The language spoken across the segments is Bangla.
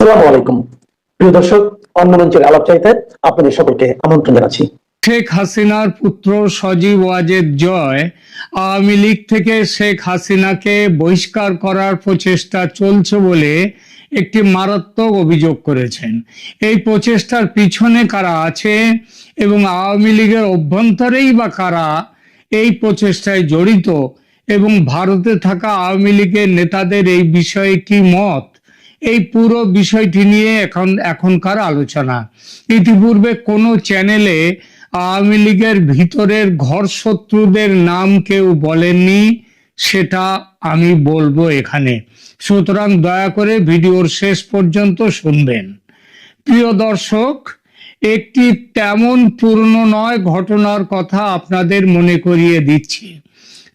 সালামু আলাইকুম। প্রিয় দর্শক অন্য মঞ্চের আপনাদের সকলকে আমন্ত্রণ জানাচ্ছি। শেখ হাসিনার পুত্র সজীব ওয়াজেদ জয় আওয়ামী লীগ থেকে শেখ হাসিনাকে বহিষ্কার করার প্রচেষ্টা চলছে বলে একটি মারাত্মক অভিযোগ করেছেন। এই প্রচেষ্টার পিছনে কারা আছে এবং আওয়ামী লীগের অভ্যন্তরেই বা কারা এই প্রচেষ্টায় জড়িত এবং ভারতে থাকা আওয়ামী লীগের নেতাদের এই বিষয়ে কি মত? এই পুরো বিষয়টি নিয়ে এখন এখনকার আলোচনা। ইতিপূর্বে কোনো চ্যানেলে আওয়ামী লীগের ভিতরের ঘর শত্রুদের নাম কেউ বলেননি, সেটা আমি বলব এখানে। সুতরাং দয়া করে ভিডিওর শেষ পর্যন্ত শুনবেন। প্রিয় দর্শক, একটি তেমন পূর্ণ নয় ঘটনার কথা আপনাদের মনে করিয়ে দিচ্ছি।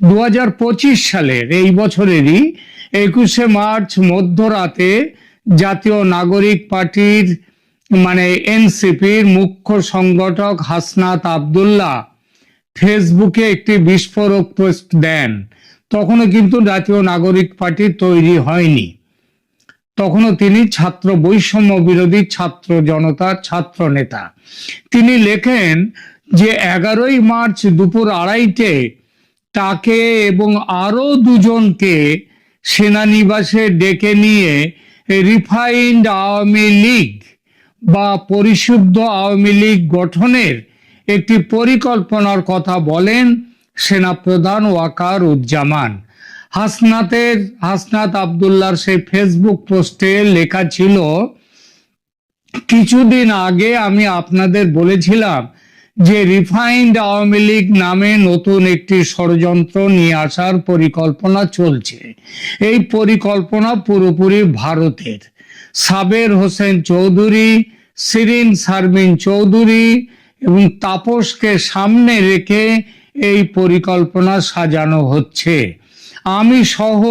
দু হাজার পঁচিশ সালের এই বছরেরই একুশে মার্চ মধ্যরাতে জাতীয় নাগরিক পার্টির মানে এনসিপির মুখ্য সংগঠক হাসনাত আবদুল্লাহ ফেসবুকে একটি বিস্ফোরক পোস্ট দেন। তখনও কিন্তু জাতীয় নাগরিক পার্টি তৈরি হয়নি। তখনও তিনি ছাত্র বৈষম্য বিরোধী ছাত্র জনতার ছাত্র নেতা। তিনি লেখেন যে এগারোই মার্চ দুপুর আড়াইটে তাকে এবং আরও দুজনকে সেনানিবাসে ডেকে নিয়ে রিফাইন্ড আওয়ামী লীগ বা পরিশুদ্ধ আওয়ামী লীগ গঠনের একটি পরিকল্পনার কথা বলেন সেনাপ্রধান ওয়াকার উজ্জামান হাসনাতের, হাসনাত আবদুল্লার সেই ফেসবুক পোস্টে লেখা ছিল, কিছুদিন আগে আমি আপনাদের বলেছিলাম যে রিফাইন্ড আওয়ামী লীগ নামে নতুন একটি ষড়যন্ত্র নিয়ে আসার পরিকল্পনা চলছে। এই পরিকল্পনা পুরোপুরি ভারতের। সাবের হোসেন চৌধুরী সিরিন শারমিন চৌধুরী এবং তাপসকে সামনে রেখে এই পরিকল্পনা সাজানো হচ্ছে। আমি সহ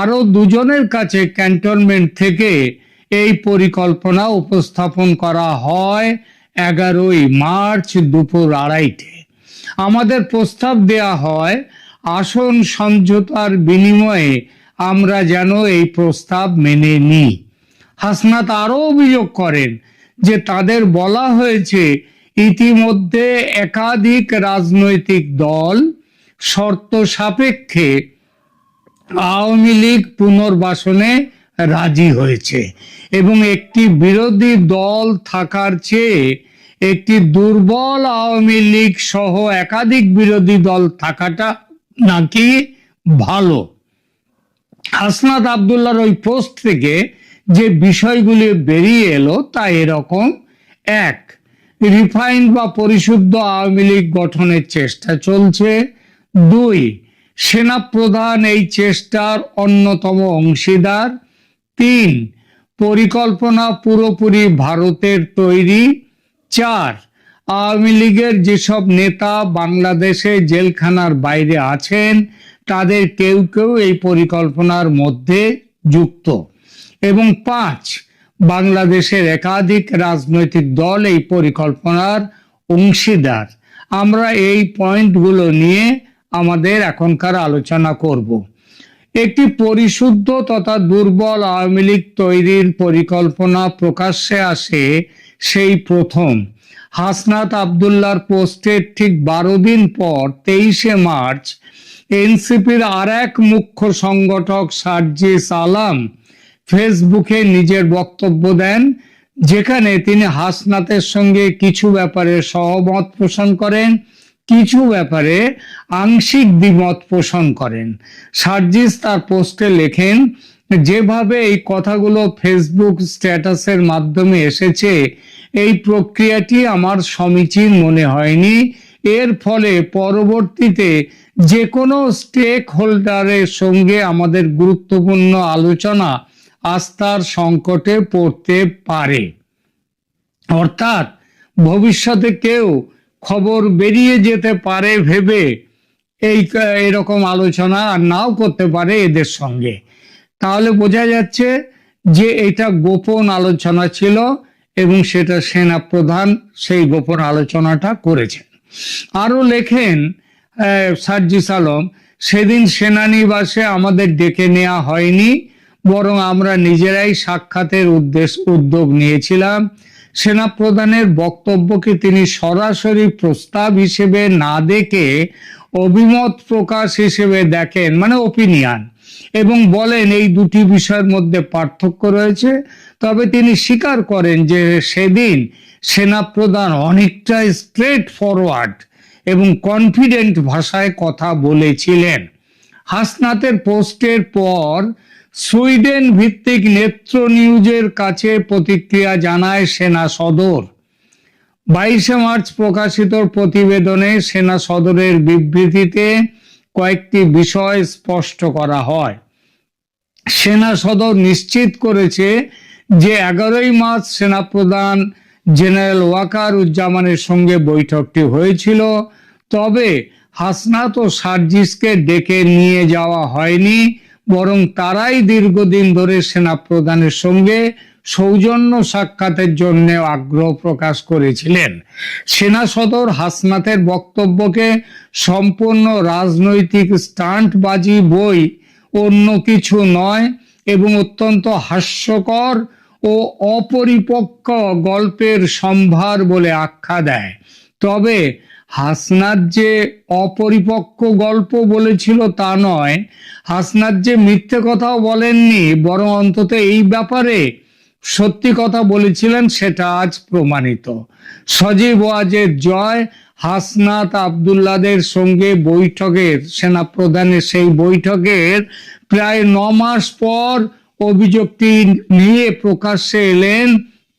আরও দুজনের কাছে ক্যান্টনমেন্ট থেকে এই পরিকল্পনা উপস্থাপন করা হয়। এগারোই মার্চ দুপুর আড়াইটে। আমাদের প্রস্তাব দেয়া হয়, আসন সমঝোতার বিনিময়ে আমরা যেন এই প্রস্তাব মেনে নিই। হাসনাত আরও অভিযোগ করেন যে তাদের বলা হয়েছে, ইতিমধ্যে একাধিক রাজনৈতিক দল শর্ত সাপেক্ষে আওয়ামী লীগ পুনর্বাসনে রাজি হয়েছে। এবং একটি বিরোধী দল থাকার চেয়ে একটি দুর্বল আওয়ামী লীগ সহ একাধিক বিরোধী দল থাকাটা নাকি ভালো। হাসনাত আবদুল্লার ওই পোস্ট থেকে যে বিষয়গুলি বেরিয়ে এলো তা এরকম। এক রিফাইন্ড বা পরিশুদ্ধ আওয়ামী লীগ গঠনের চেষ্টা চলছে। দুই, সেনাপ্রধান এই চেষ্টার অন্যতম অংশীদার। তিন, পরিকল্পনা পুরোপুরি ভারতের তৈরি। চার, আওয়ামী লীগের যেসব নেতা বাংলাদেশে জেলখানার বাইরে আছেন, তাদের কেউ কেউ এই পরিকল্পনার মধ্যে যুক্ত। এবং পাঁচ, বাংলাদেশের একাধিক রাজনৈতিক দল এই পরিকল্পনার অংশীদার। আমরা এই পয়েন্টগুলো নিয়ে আমাদের এখনকার আলোচনা করব। একটি পরিশুদ্ধ তথা দুর্বল আওয়ামী লীগ তৈরির পরিকল্পনা প্রকাশ্যে আসে সেই প্রথম। হাসনাত আবদুল্লার পোস্টের ঠিক বারো দিন পর তেইশে মার্চ এনসিপির আর এক মুখ্য সংগঠক সার্জিস আলাম ফেসবুকে নিজের বক্তব্য দেন, যেখানে তিনি হাসনাতের সঙ্গে কিছু ব্যাপারে সহমত পোষণ করেন। কিছু ব্যাপারে আংশিক দ্বিমত পোষণ করেন। সার্জিস তার পোস্টে লেখেন, যেভাবে এই কথাগুলো ফেসবুক স্ট্যাটাসের মাধ্যমে এসেছে, এই প্রক্রিয়াটি আমার সমীচীন মনে হয়নি। এর ফলে পরবর্তীতে যে কোনো স্টেক হোল্ডারের সঙ্গে আমাদের গুরুত্বপূর্ণ আলোচনা আস্থার সংকটে পড়তে পারে। অর্থাৎ ভবিষ্যতে কেউ খবর বেরিয়ে যেতে পারে ভেবে এই এরকম আলোচনা আর নাও করতে পারে এদের সঙ্গে। তাহলে বোঝা যাচ্ছে যে এটা গোপন আলোচনা ছিল এবং সেটা সেনা প্রধান সেই গোপন আলোচনাটা করেছেন। আরও লেখেন সার্জিস আলম, সেদিন সেনানিবাসে আমাদের ডেকে নেওয়া হয়নি, বরং আমরা নিজেরাই সাক্ষাতের উদ্দেশ্য, উদ্যোগ নিয়েছিলাম। সেনাপ্রধানের বক্তব্যকে তিনি সরাসরি প্রস্তাব হিসেবে না দেখে অভিমত প্রকাশ হিসেবে দেখেন মানে ওপিনিয়ন এবং বলেন এই দুটি বিষয়ের মধ্যে পার্থক্য রয়েছে। তবে তিনি স্বীকার করেন যে সেদিন সেনাপ্রধান অনেকটা স্ট্রেট ফরওয়ার্ড এবং কনফিডেন্ট ভাষায় কথা বলেছিলেন। হাসনাতের পোস্টের পর সুইডেন ভিত্তিক নেত্র নিউজের কাছে প্রতিক্রিয়া জানায় সেনা সদর। বাইশে মার্চ প্রকাশিত প্রতিবেদনে সেনা সদরের বিবৃতিতে কয়েকটি বিষয় স্পষ্ট করা হয়। সেনা সদর নিশ্চিত করেছে যে এগারোই মার্চ সেনাপ্রধান জেনারেল ওয়াকার উজ্জামানের সঙ্গে বৈঠকটি হয়েছিল, তবে হাসনাত ও সার্জিসকে ডেকে নিয়ে যাওয়া হয়নি। বরং তারাই দীর্ঘদিন ধরে সেনা প্রধানের সঙ্গে সৌজন্য সাক্ষাতের জন্য আগ্রহ প্রকাশ করেছিলেন। সেনা সদর হাসনাতের বক্তব্যকে সম্পূর্ণ রাজনৈতিক স্টান্টবাজি, বই, অন্য কিছু নয় এবং অত্যন্ত হাস্যকর ও অপরিপক্ক গল্পের সম্ভার বলে আখ্যা দেয়। তবে হাসনাত যে অপরিপক্ক গল্প বলেছিল তা নয়। হাসনাত যে মিথ্যে কথাও বলেননি, বরং অন্তত এই ব্যাপারে সত্যি কথা বলেছিলেন, সেটা আজ প্রমাণিত। সজীব ওয়াজের জয়, হাসনাত আবদুল্লাদের সঙ্গে বৈঠকের, সেনাপ্রধানের সেই বৈঠকের প্রায় ন মাস পর অভিযোগটি নিয়ে প্রকাশ্যে এলেন।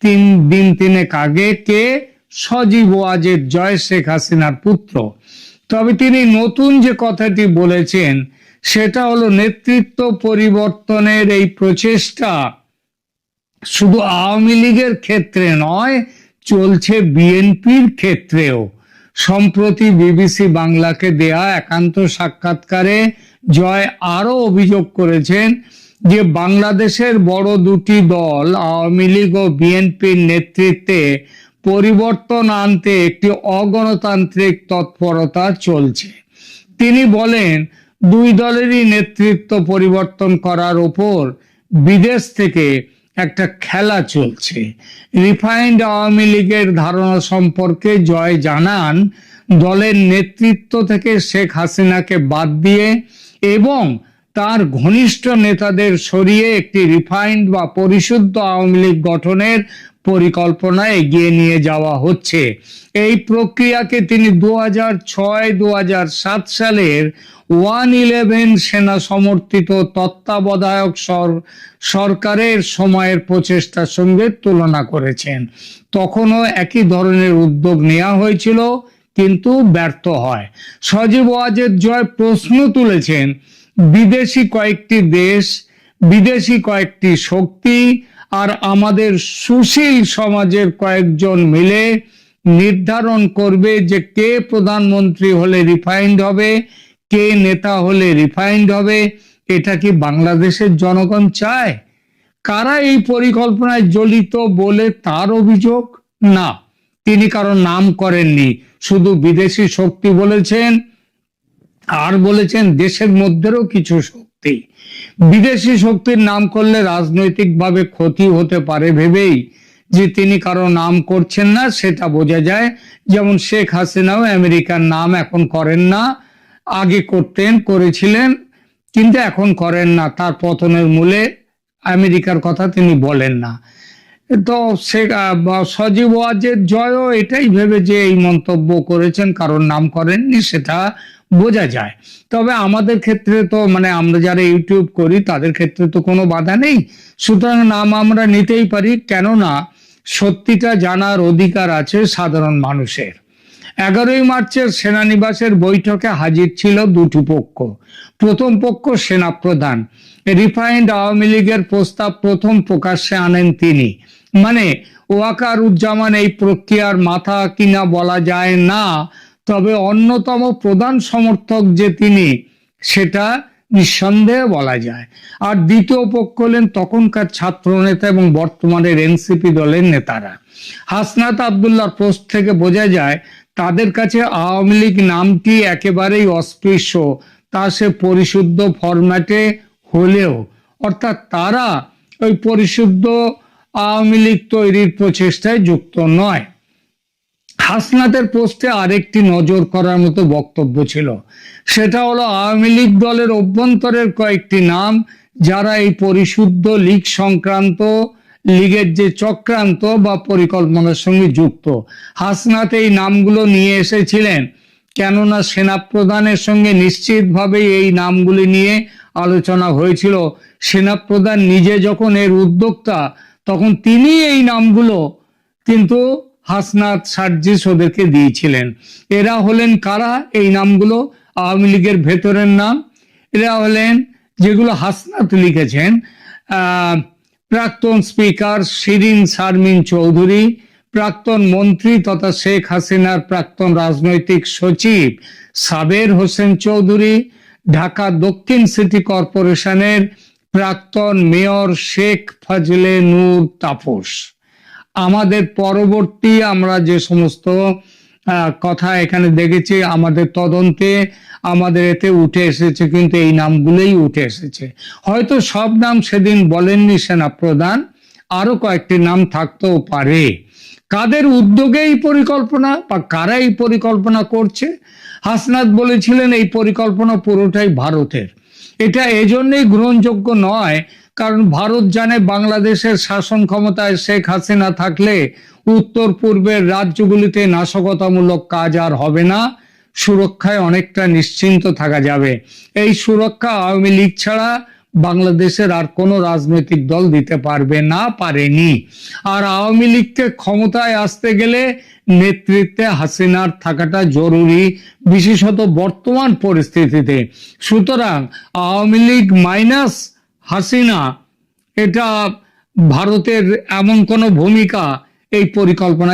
তিন দিন তিনেক আগে কে? সজীব ওয়াজের জয় শেখ হাসিনার পুত্র। তবে তিনি নতুন যে কথাটি বলেছেন, সেটা হলো নেতৃত্ব পরিবর্তনের এই প্রচেষ্টা শুধু আওয়ামী লীগের ক্ষেত্রে নয়, চলছে বিএনপির ক্ষেত্রেও। সম্প্রতি বিবিসি বাংলাকে দেয়া একান্ত সাক্ষাৎকারে জয় আরও অভিযোগ করেছেন যে বাংলাদেশের বড় দুটি দল, আওয়ামী লীগ ও বিএনপির নেতৃত্বে পরিবর্তন আনতে একটি অগণতান্ত্রিক তৎপরতা চলছে। তিনি বলেন, দুই দলেরই নেতৃত্ব পরিবর্তন করার ওপর বিদেশ থেকে একটা খেলা চলছে। রিফাইন্ড আওয়ামী লীগের ধারণা সম্পর্কে জয় জানান দলের নেতৃত্ব থেকে শেখ হাসিনাকে বাদ দিয়ে এবং তার ঘনিষ্ঠ নেতাদের সরিয়ে একটি রিফাইন্ড বা পরিশুদ্ধ আওয়ামী লীগ গঠনের পরিকল্পনা এগিয়ে নিয়ে যাওয়া হচ্ছে। এই প্রক্রিয়াকে তিনি দু হাজার ছয় দু সাত সালের ওয়ান ইলেভেন সেনা সমর্থিত তত্ত্বাবধায়ক সর- সরকারের সময়ের প্রচেষ্টার সঙ্গে তুলনা করেছেন। তখনও একই ধরনের উদ্যোগ নেওয়া হয়েছিল, কিন্তু ব্যর্থ হয়। সজীব ওয়াজেদ জয় প্রশ্ন তুলেছেন, বিদেশি কয়েকটি দেশ, বিদেশি কয়েকটি শক্তি আর আমাদের সুশীল সমাজের কয়েকজন মিলে নির্ধারণ করবে যে কে প্রধানমন্ত্রী হলে রিফাইন্ড হবে, কে নেতা হলে রিফাইন্ড হবে, এটা কি বাংলাদেশের জনগণ চায়? কারা এই পরিকল্পনায় জড়িত বলে তার অভিযোগ? না, তিনি কারও নাম করেননি, শুধু বিদেশি শক্তি বলেছেন, আর বলেছেন দেশের মধ্যেও কিছু শক্তি। বিদেশি শক্তির নাম করলে রাজনৈতিকভাবে ক্ষতি হতে পারে ভেবেই যে তিনি কারও নাম করছেন না, সেটা বোঝা যায়। যেমন শেখ হাসিনাও আমেরিকার নাম এখন করেন না, আগে করতেন, করেছিলেন, কিন্তু এখন করেন না। তার পতনের মূলে আমেরিকার কথা তিনি বলেন না। তো সে সজীব ওয়াজের জয়ও এটাই ভেবে যে এই মন্তব্য করেছেন, কারণ নাম করেননি, সেটা বোঝা যায়। তবে আমাদের ক্ষেত্রে তো মানে আমরা যারা ইউটিউব করি, তাদের ক্ষেত্রে তো কোনো বাধা নেই। সুতরাং নাম আমরা নিতেই পারি, কেননা সত্যিটা জানার অধিকার আছে সাধারণ মানুষের। এগারোই মার্চের সেনানিবাসের বৈঠকে হাজির ছিল দুটি পক্ষ। প্রথম পক্ষ সেনাপ্রধান। রিফাইন্ড আওয়ামী লীগের প্রস্তাব প্রথম প্রকাশ্যে আনেন তিনি। মানে ওয়াকার উজ্জামান এই প্রক্রিয়ার মাথা কিনা বলা যায় না। তবে অন্যতম প্রধান সমর্থক যে তিনি, সেটা নিঃসন্দেহে বলা যায়। আর দ্বিতীয় পক্ষ হলেন তখনকার ছাত্র নেতা এবং বর্তমানের এনসিপি দলের নেতারা। হাসনাত আবদুল্লাহ পোস্ট থেকে বোঝা যায়, তাদের কাছে আওয়ামী লীগ নামটি একেবারেই অস্পৃশ্য। তা সে পরিশুদ্ধ ফরম্যাটে হলেও, অর্থাৎ তারা ওই পরিশুদ্ধ আওয়ামী লীগ তৈরির প্রচেষ্টায় যুক্ত নয়। হাসনাতের পোস্টে আরেকটি নজর করার মতো বক্তব্য ছিল। সেটা হলো, আওয়ামী লীগ দলের অভ্যন্তরের কয়েকটি নাম, যারা এই পরিশুদ্ধ লীগ সংক্রান্ত, লীগের যে চক্রান্ত বা পরিকল্পনার সঙ্গে যুক্ত। হাসনাত এই নামগুলো নিয়ে এসেছিলেন, কেননা সেনাপ্রধানের সঙ্গে নিশ্চিতভাবে এই নামগুলি নিয়ে আলোচনা হয়েছিল। সেনাপ্রধান নিজে যখন এর উদ্যোক্তা তখন তিনি এই নামগুলো কিন্তু হাসনাত সার্জিস ওদেরকে দিয়েছিলেন। এরা হলেন কারা? এই নামগুলো আওয়ামী লীগের ভেতরের নাম। এরা হলেন যেগুলো হাসনাত লিখেছেন প্রাক্তন স্পিকার শিরিন শারমিন চৌধুরী, প্রাক্তন মন্ত্রী তথা শেখ হাসিনার প্রাক্তন রাজনৈতিক সচিব সাবের হোসেন চৌধুরী, ঢাকা দক্ষিণ সিটি কর্পোরেশনের প্রাক্তন মেয়র শেখ ফজলে নূর তাপস। আমাদের পরবর্তী আমরা যে সমস্ত কথা এখানে দেখেছি, আমাদের তদন্তে আমাদের এতে উঠে এসেছে, কিন্তু এই নামগুলোই উঠে এসেছে। হয়তো সব নাম সেদিন বলেননি সেনা প্রধান আরও কয়েকটি নাম থাকতেও পারে। কাদের উদ্যোগে এই পরিকল্পনা বা কারা এই পরিকল্পনা করছে? হাসনাত বলেছিলেন, এই পরিকল্পনা পুরোটাই ভারতের। এটা এজন্যই গ্রহণযোগ্য নয়, কারণ ভারত জানে বাংলাদেশের শাসন ক্ষমতায় শেখ হাসিনা থাকলে উত্তর পূর্বের রাজ্যগুলিতে নাশকতামূলক কাজ আর হবে না, সুরক্ষায় অনেকটা নিশ্চিন্ত থাকা যাবে। এই সুরক্ষা আওয়ামী লীগ ছাড়া বাংলাদেশের আর কোনো রাজনৈতিক দল দিতে পারবে না, পারেনি। আর আওয়ামী লীগকে ক্ষমতায় আসতে গেলে নেতৃত্বে হাসিনার থাকাটা জরুরি, বিশেষত বর্তমান পরিস্থিতিতে। সুতরাং আওয়ামী লীগ মাইনাস হাসিনা, এটা ভারতের এমন কোনো ভূমিকা এই পরিকল্পনায়